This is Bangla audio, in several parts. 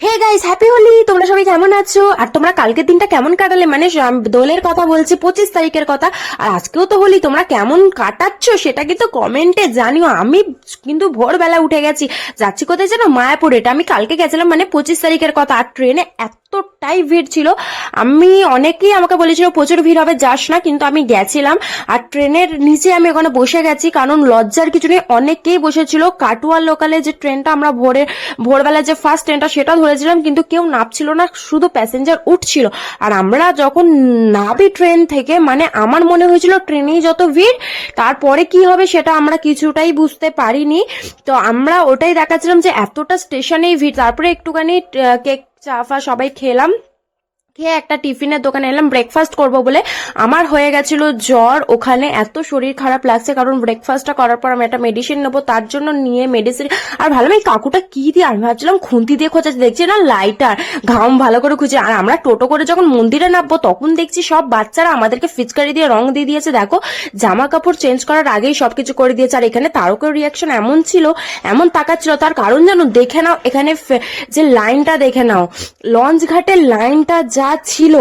হে গাইস হ্যাপি হোলি তোমরা সবাই কেমন আছো? আর তোমরা কালকের দিনটা কেমন কাটালে? মানে দোলের কথা বলছি, পঁচিশ তারিখের কথা। আর আজকেও তো হোলি, তোমরা কেমন কাটাচ্ছ সেটা কিন্তু কমেন্টে জানিও। আমি কিন্তু ভোরবেলা উঠে গেছি। যাচ্ছি কোথায় যেন? মায়াপুর। এটা আমি কালকে গেছিলাম মানে পঁচিশ তারিখের কথা। আর ট্রেনে এতটাই ভিড় ছিল। আমি অনেকেই আমাকে বলেছিল, প্রচুর ভিড় হবে, যাস না। কিন্তু আমি গেছিলাম আর ট্রেনের নিচে আমি ওখানে বসে গেছি, কারণ লজ্জার কিছু নেই। অনেকেই বসেছিল, কাটুয়া লোকালে যে ট্রেনটা আমরা ভোরে ভোরবেলা যে ফার্স্ট ট্রেনটা, সেটা ধরেছিলাম, কিন্তু কেউ নামছিল না, শুধু প্যাসেঞ্জার উঠছিল। আর আমরা যখন নাবি ট্রেন থেকে মানে আমার মনে হয়েছিল ট্রেনেই যত ভিড়, তারপরে কি হবে সেটা আমরা কিছুটাই বুঝতে পারিনি। তো আমরা ওটাই দেখাচ্ছিলাম যে এতটা স্টেশনেই ভিড়, তারপরে একটুখানি কেক চা ফা সবাই খেলাম। খেয়ে একটা টিফিনের দোকানে এলাম ব্রেকফাস্ট করব বলে। আমার হয়ে গেছিল জ্বর, ওখানে এত শরীর খারাপ লাগছে, কারণ ব্রেকফাস্টটা করার পর আমি একটা মেডিসিন নেব, তার জন্য নিয়ে মেডিসিন আর ভালো এই কাকুটা কি দিয়ে আমি ভাবছিলাম খুন্তি দিয়ে খোঁচাচ্ছে দেখছি না লাইটার ঘাম ভালো করে খুঁজে আর আমরা টোটো করে যখন মন্দিরে নামবো, তখন দেখছি সব বাচ্চারা আমাদেরকে ফিচকারি দিয়ে রং দিয়ে দিয়েছে, দেখো। জামা কাপড় চেঞ্জ করার আগেই সবকিছু করে দিয়েছে, আর এখানে তারকের রিয়াকশন এমন ছিল, এমন তাকাচ্ছিল, তার কারণ জানো, দেখে নাও, এখানে যে লাইনটা দেখে নাও, লঞ্চ ঘাটের লাইনটা যা ছিল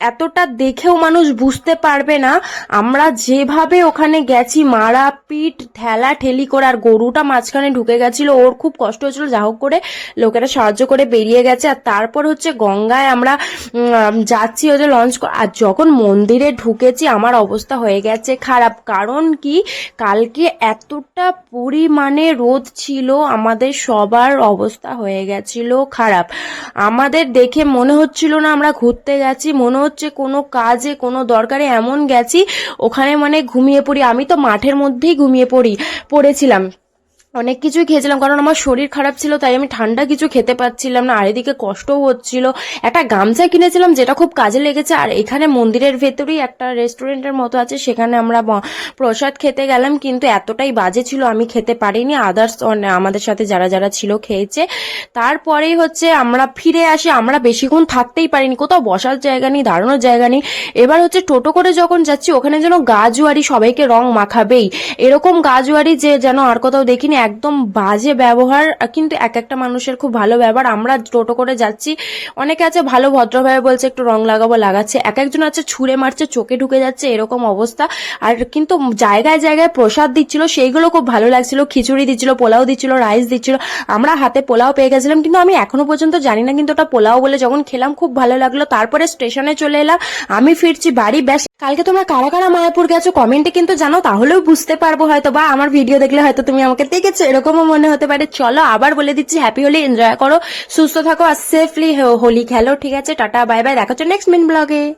এতটা দেখেও মানুষ বুঝতে পারবে না। আমরা যেভাবে ওখানে গেছি, মারা পিট, ঠেলা ঠেলি করে, আর গরুটা মাঝখানে ঢুকে গেছিল, ওর খুব কষ্ট হয়েছিল। যা হোক করে লোকেরা সাহায্য করে বেরিয়ে গেছে। আর তারপর হচ্ছে গঙ্গায় আমরা যাচ্ছি ওদের লঞ্চ আর যখন মন্দিরে ঢুকেছি, আমার অবস্থা হয়ে গেছে খারাপ। কারণ কি? কালকে এতটা পরিমাণে রোদ ছিল, আমাদের সবার অবস্থা হয়ে গেছিল খারাপ। আমাদের দেখে মনে হচ্ছিল না আমরা ঘুরতে গেছি মনে হচ্ছে কোনো কাজে, কোনো দরকারে এমন গেছি, ওখানে মানে ঘুমিয়ে পড়ি। আমি তো মাঠের মধ্যেই ঘুমিয়ে পড়ি, পড়েছিলাম। অনেক কিছুই খেয়েছিলাম, কারণ আমার শরীর খারাপ ছিল, তাই আমি ঠান্ডা কিছু খেতে পাচ্ছিলাম না। আর এদিকে কষ্টও হচ্ছিল। একটা গামছা কিনেছিলাম, যেটা খুব কাজে লেগেছে। আর এখানে মন্দিরের ভেতরেই একটা রেস্টুরেন্টের মতো আছে, সেখানে আমরা প্রসাদ খেতে গেলাম, কিন্তু এতটাই বাজে ছিল, আমি খেতে পারিনি। আদার্স আমাদের সাথে যারা যারা ছিল খেয়েছে। তারপরেই হচ্ছে আমরা ফিরে আসি, আমরা বেশিক্ষণ থাকতেই পারিনি, কোথাও বসার জায়গা নেই, দাঁড়ানোর জায়গা নেই। এবার হচ্ছে টোটো করে যখন যাচ্ছি, ওখানে যেন গাজুয়ারি সবাইকে রং মাখাবেই। এরকম গাজুয়ারি যে যেন আর কোথাও দেখিনি একদম বাজে ব্যবহার, কিন্তু এক একটা মানুষের খুব ভালো ব্যবহার। আমরা টোটো করে যাচ্ছি, অনেকে আছে ভালো ভদ্রভাবে বলছে, একটু রং লাগাবো, লাগাচ্ছে। এক একজন আছে ছুঁড়ে মারছে, চোখে ঢুকে যাচ্ছে, এরকম অবস্থা। আর কিন্তু জায়গায় জায়গায় প্রসাদ দিচ্ছিল, সেইগুলো খুব ভালো লাগছিল। খিচুড়ি দিচ্ছিল, পোলাও দিচ্ছিল, রাইস দিচ্ছিল। আমরা হাতে পোলাও পেয়ে গেছিলাম, কিন্তু আমি এখনও পর্যন্ত জানি না কিন্তু ওটা পোলাও বলে যখন খেলাম খুব ভালো লাগল। তারপরে স্টেশনে চলে এলাম, আমি ফিরছি বাড়ি, ব্যাস। কালকে তোমরা কারা কারা মায়াপুর গেছো কমেন্টে কিন্তু জানো তাহলেও বুঝতে পারব হয়তো বা আমার ভিডিও দেখলে হয়তো তুমি আমাকে দেখেছ। এরকমও মনে হতে পারে। চলো, আবার বলে দিচ্ছি হ্যাপি হোলি এনজয় করো, সুস্থ থাকো, আর সেফলি হোলি খেলো। ঠিক আছে, টাটা বাই বাই দেখাচ্ছ নেক্সট মিন ব্লগে